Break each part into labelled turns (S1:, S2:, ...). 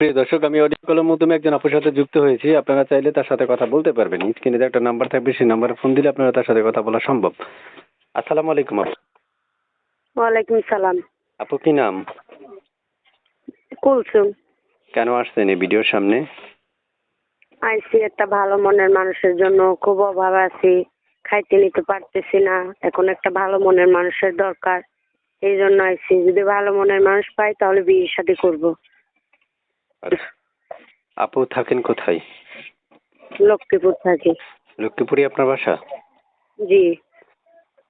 S1: প্রিয় দর্শক আমি অডিও কলের মাধ্যমে একজন আপুর সাথে যুক্ত হয়েছি। আপনারা চাইলে তার সাথে কথা বলতে পারবেন। স্ক্রিনে যে একটা নাম্বার থাকবে সেই নাম্বারে ফোন দিলে আপনারা তার সাথে কথা বলা সম্ভব। আসসালামু আলাইকুম আপু।
S2: ওয়ালাইকুম সালাম।
S1: আপু কি নাম?
S2: কুলসুম।
S1: কেন আসছেন এই ভিডিওর সামনে?
S2: আইসি একটা ভালো মনের মানুষের জন্য খুব অভাব আছি খাইতে নিতে পারতেছি না এখন একটা ভালো মনের মানুষের দরকার। এই জন্য আইসি। যদি ভালো মনের মানুষ পাই তাহলে বিয়ের সাথে করব।
S1: আপু থাকেন কোথায়?
S2: লক্ষ্মীপুর থাকি।
S1: লক্ষ্মীপুরই আপনার বাসা?
S2: জি।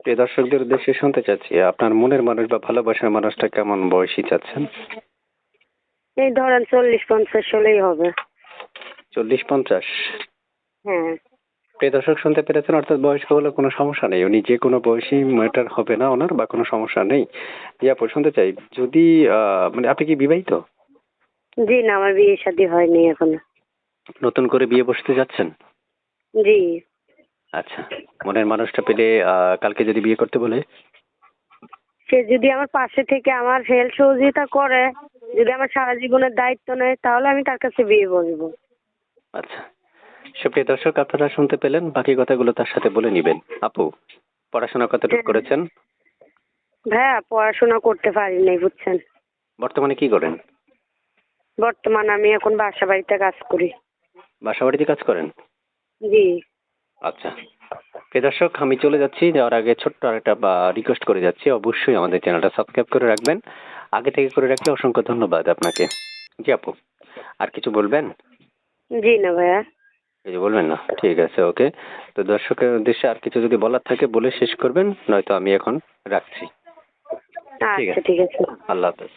S1: প্রিয় দর্শকদের উদ্দেশ্যে শুনতে চাচ্ছি আপনার মনের মানুষ বা ভালোবাসার মানুষটা কেমন বয়সী চাচ্ছেন?
S2: এই ধরেন চল্লিশ পঞ্চাশ হলেই হবে।
S1: চল্লিশ পঞ্চাশ?
S2: হ্যাঁ।
S1: প্রিয় দর্শক শুনতে পেরেছেন অর্থাৎ বয়স্ক হলে কোনো সমস্যা নেই। উনি যে কোনো বয়সী ম্যাটার হবে না ওনার বা কোনো সমস্যা নেই। জি আপু শুনতে চাই। যদি মানে আপনি কি বিবাহিত?
S2: জি না আমার বিয়ে শাদী হয়নি এখনও।
S1: নতুন করে বিয়ে বসতে যাচ্ছেন?
S2: জি।
S1: আচ্ছা মনের মানুষটা পেলে কালকে যদি বিয়ে করতে বলে?
S2: সে যদি আমার পাশে থেকে আমার হেল্প সহযোগিতা করে যদি আমার সারা জীবনের দায়িত্ব নেয় তাহলে আমি তার কাছে বিয়ে বসবো।
S1: আচ্ছা সুপ্রিয় দর্শক আপনারা শুনতে পেলেন বাকি কথাগুলো তার সাথে বলে নিবেন। আপু পড়াশোনা কতটুকু
S2: হ্যাঁ।
S1: করেছেন?
S2: ভাইয়া পড়াশোনা করতে পারি নাই বুঝছেন।
S1: বর্তমানে কি করেন?
S2: বর্তমানে আমি এখন বাসা বাড়িতে কাজ করি।
S1: বাসা বাড়িতে কাজ করেন?
S2: জি।
S1: আচ্ছা। প্রিয় দর্শক আমি চলে যাচ্ছি। যাওয়ার আগে ছোট্ট আরেকটা বা রিকোয়েস্ট করে যাচ্ছি। অবশ্যই আমাদের চ্যানেলটা সাবস্ক্রাইব করে রাখবেন। আগে থেকে করে রাখলে অসংখ্য ধন্যবাদ আপনাকে। জি আপু আর কিছু বলবেন?
S2: জি না ভাইয়া।
S1: কিছু বলবেন না? ঠিক আছে ওকে। তো দর্শকের উদ্দেশ্যে আর কিছু যদি বলার থাকে বলে শেষ করবেন নয়তো আমি এখন রাখছি। ঠিক
S2: আচ্ছা
S1: আছে।
S2: ঠিক আছে।
S1: আল্লাহ হাফেজ।